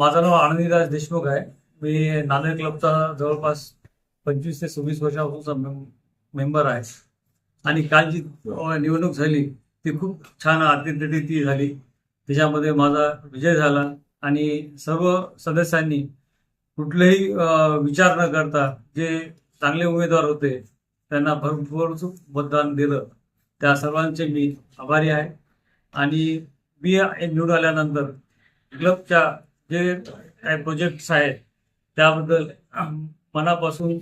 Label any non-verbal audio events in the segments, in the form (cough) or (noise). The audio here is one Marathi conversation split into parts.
माझं नाव आनंदीदास देशमुख आहे. मी नांदेड क्लबचा जवळपास पंचवीस ते सव्वीस वर्षापासूनचा में- मेंबर आहे. आणि काल जी निवडणूक झाली ती खूप छान ती झाली. त्याच्यामध्ये माझा विजय झाला. आणि सर्व सदस्यांनी कुठलेही विचार न करता जे चांगले उमेदवार होते त्यांना भरपूर मतदान दिलं. त्या सर्वांचे मी आभारी आहे. आणि मी निवडून आल्यानंतर क्लबच्या जे काही प्रोजेक्ट्स आहेत त्याबद्दल मनापासून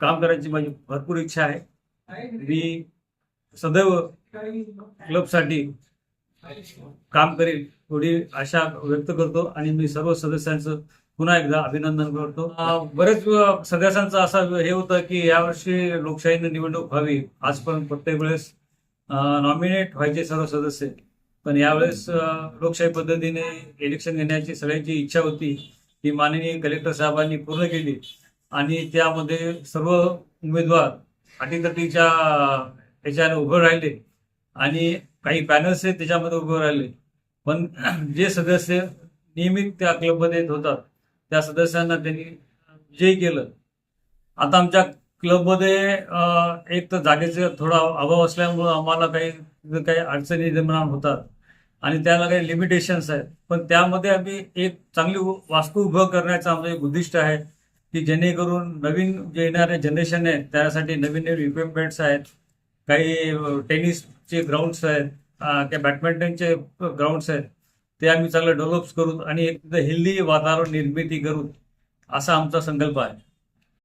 काम करायची माझी भरपूर इच्छा आहे. मी सदैव क्लबसाठी काम करेल थोडी आशा व्यक्त करतो आणि मी सर्व सदस्यांचं पुन्हा एकदा अभिनंदन करतो. बरेच सदस्यांचं असं हे होतं की यावर्षी लोकशाहीने निवडणूक व्हावी आजपर्यंत प्रत्येक वेळेस नॉमिनेट व्हायचे सर्व सदस्य. पण यावेळेस लोकशाही पद्धतीने इलेक्शन घेण्याची सगळ्यांची इच्छा होती. ती माननीय कलेक्टर साहेबांनी पूर्ण केली. आणि त्यामध्ये सर्व उमेदवार अटीतटीच्या ह्याच्याने उभं राहिले. आणि काही पॅनल्स आहेत त्याच्यामध्ये उभं राहिले. पण (clears throat) जे सदस्य नियमित त्या क्लबमध्ये येत होतात त्या सदस्यांना त्यांनी विजयी केलं. आता आमच्या क्लबमध्ये एक तर जागेचा थोडा अभाव असल्यामुळं आम्हाला काही काही अडचणी निर्माण होतात. आणि त्याला काही लिमिटेशन्स आहेत. पण त्यामध्ये आम्ही एक चांगली वास्तू उभं करण्याचं आमचं एक उद्दिष्ट आहे की जेणेकरून नवीन जे येणारे जनरेशन आहे त्यासाठी नवीन नवीन इक्विपमेंट्स आहेत. काही टेनिसचे ग्राउंड्स आहेत काही बॅडमिंटनचे ग्राउंड्स आहेत. ते आम्ही चांगलं डेव्हलप करू आणि एक हेल्दी वातावरण निर्मिती करू असा आमचा संकल्प आहे.